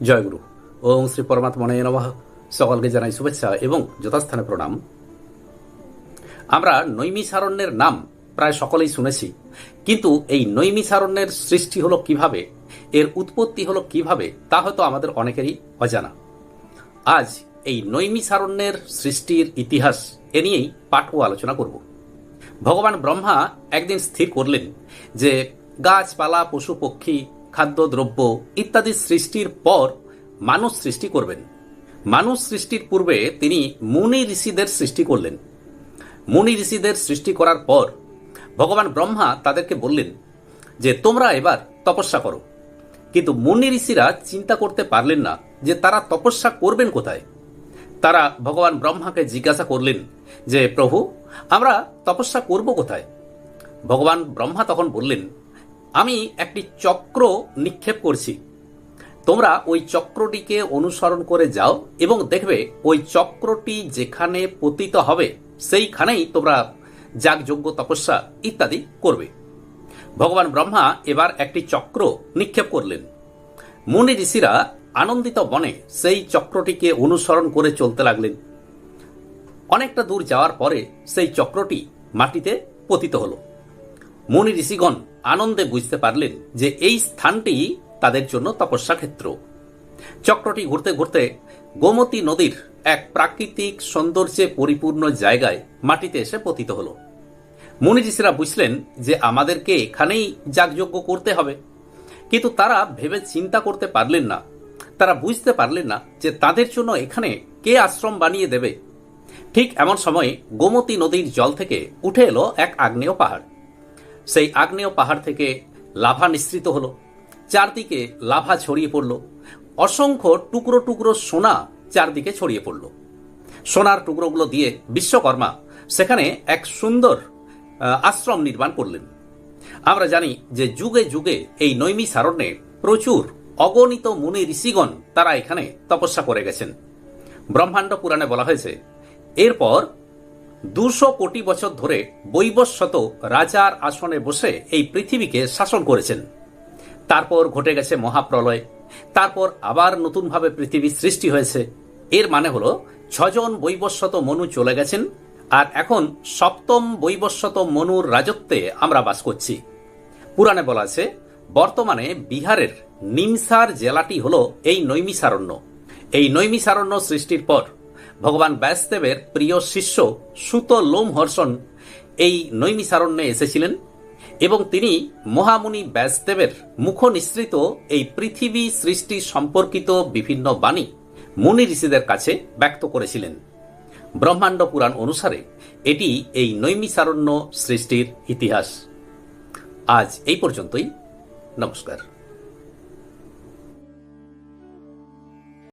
জয়গুরু। ওম শ্রী পরমাত্মনে নমঃ। সকলকে জানাই শুভেচ্ছা এবং যথাস্থানে প্রণাম। আমরা নৈমিসারণ্যের নাম প্রায় সকলেই শুনেছি, কিন্তু এই নৈমিসারণ্যের সৃষ্টি হলো কীভাবে, এর উৎপত্তি হলো কীভাবে, তা হয়তো আমাদের অনেকেরই অজানা। আজ এই নৈমিসারণ্যের সৃষ্টির ইতিহাস এ নিয়েই পাঠ ও আলোচনা করব। ভগবান ব্রহ্মা একদিন স্থির করলেন যে গাছপালা, পশু, পক্ষী খাদ্যদ্রব্য ইত্যাদি সৃষ্টির পর মানুষ সৃষ্টি করবেন। মানুষ সৃষ্টির পূর্বে তিনি মুনি ঋষিদের সৃষ্টি করলেন। মুনি ঋষিদের সৃষ্টি করার পর ভগবান ব্রহ্মা তাদেরকে বললেন যে, তোমরা এবার তপস্যা করো। কিন্তু মুনি ঋষিরা চিন্তা করতে পারলেন না যে, তারা তপস্যা করবেন কোথায়? তারা ভগবান ব্রহ্মাকে জিজ্ঞাসা করলেন যে, প্রভু, আমরা তপস্যা করব কোথায়? ভগবান ব্রহ্মা তখন বললেন আমি একটি চক্র নিক্ষেপ করছি। তোমরা ওই চক্রটিকে অনুসরণ করে যাও এবং দেখবে ওই চক্রটি যেখানে পতিত হবে, সেইখানেই তোমরা যাগযজ্ঞ, তপস্যা ইত্যাদি করবে। ভগবান ব্রহ্মা এবার একটি চক্র নিক্ষেপ করলেন। মুনি ঋষিরা আনন্দিত বনে সেই চক্রটিকে অনুসরণ করে চলতে লাগলেন। অনেকটা দূর যাওয়ার পরে সেই চক্রটি মাটিতে পতিত হলো। মুনি ঋষিগণ আনন্দে বুঝতে পারলেন যে এই স্থানটি তাদের জন্য তপস্যা ক্ষেত্র। চক্রটি ঘুরতে ঘুরতে গোমতী নদীর এক প্রাকৃতিক সৌন্দর্যে পরিপূর্ণ জায়গায় মাটিতে এসে পতিত হল। মুনি ঋষিরা বুঝলেন যে আমাদেরকে এখানেই যাগযজ্ঞ করতে হবে। কিন্তু তারা ভেবে চিন্তা করতে পারলেন না। তারা বুঝতে পারলেন না যে তাদের জন্য এখানে কে আশ্রম বানিয়ে দেবে। ঠিক এমন সময় গোমতী নদীর জল থেকে উঠে এলো এক আগ্নেয় পাহাড়। সেই আগ্নেয় পাহাড় থেকে লাভা নিঃসৃত হলো। চারদিকে লাভা ছড়িয়ে পড়ল। অসংখ্য টুকরো টুকরো সোনা চারদিকে ছড়িয়ে পড়ল। সোনার টুকরোগুলো দিয়ে বিশ্বকর্মা সেখানে এক সুন্দর আশ্রম নির্মাণ করলেন। আমরা জানি যে যুগে যুগে এই নৈমি সারণ্যে প্রচুর অগণিত মুনি ঋষিগণ তারা এখানে তপস্যা করে গেছেন। ব্রহ্মাণ্ড পুরাণে বলা হয়েছে, এরপর দুশো কোটি বছর ধরে বৈবস্বত রাজার আসনে বসে এই পৃথিবীকে শাসন করেছেন। তারপর ঘটে গেছে মহাপ্রলয়। তারপর আবার নতুনভাবে পৃথিবী সৃষ্টি হয়েছে। এর মানে হলো ছজন বৈবস্বত মনু চলে গেছেন আর এখন সপ্তম বৈবস্বত মনুর রাজত্বে আমরা বাস করছি। পুরাণে বলা আছে, বর্তমানে বিহারের নিমসার জেলাটি হল এই নৈমিসারণ্য এই নৈমিসারণ্য সৃষ্টির পর ভগবান ব্যাসদেবের প্রিয় শিষ্য সুত লোমহর্ষণ এই নৈমিসারণ্যে এসেছিলেন এবং তিনি মহামুনি ব্যাসদেবের মুখ নিঃসৃত এই পৃথিবী সৃষ্টি সম্পর্কিত বিভিন্ন বাণী মুনি ঋষিদের কাছে ব্যক্ত করেছিলেন। ব্রহ্মাণ্ড পুরাণ অনুসারে এটি এই নৈমিসারণ্য সৃষ্টির ইতিহাস। আজ এই পর্যন্তই। নমস্কার।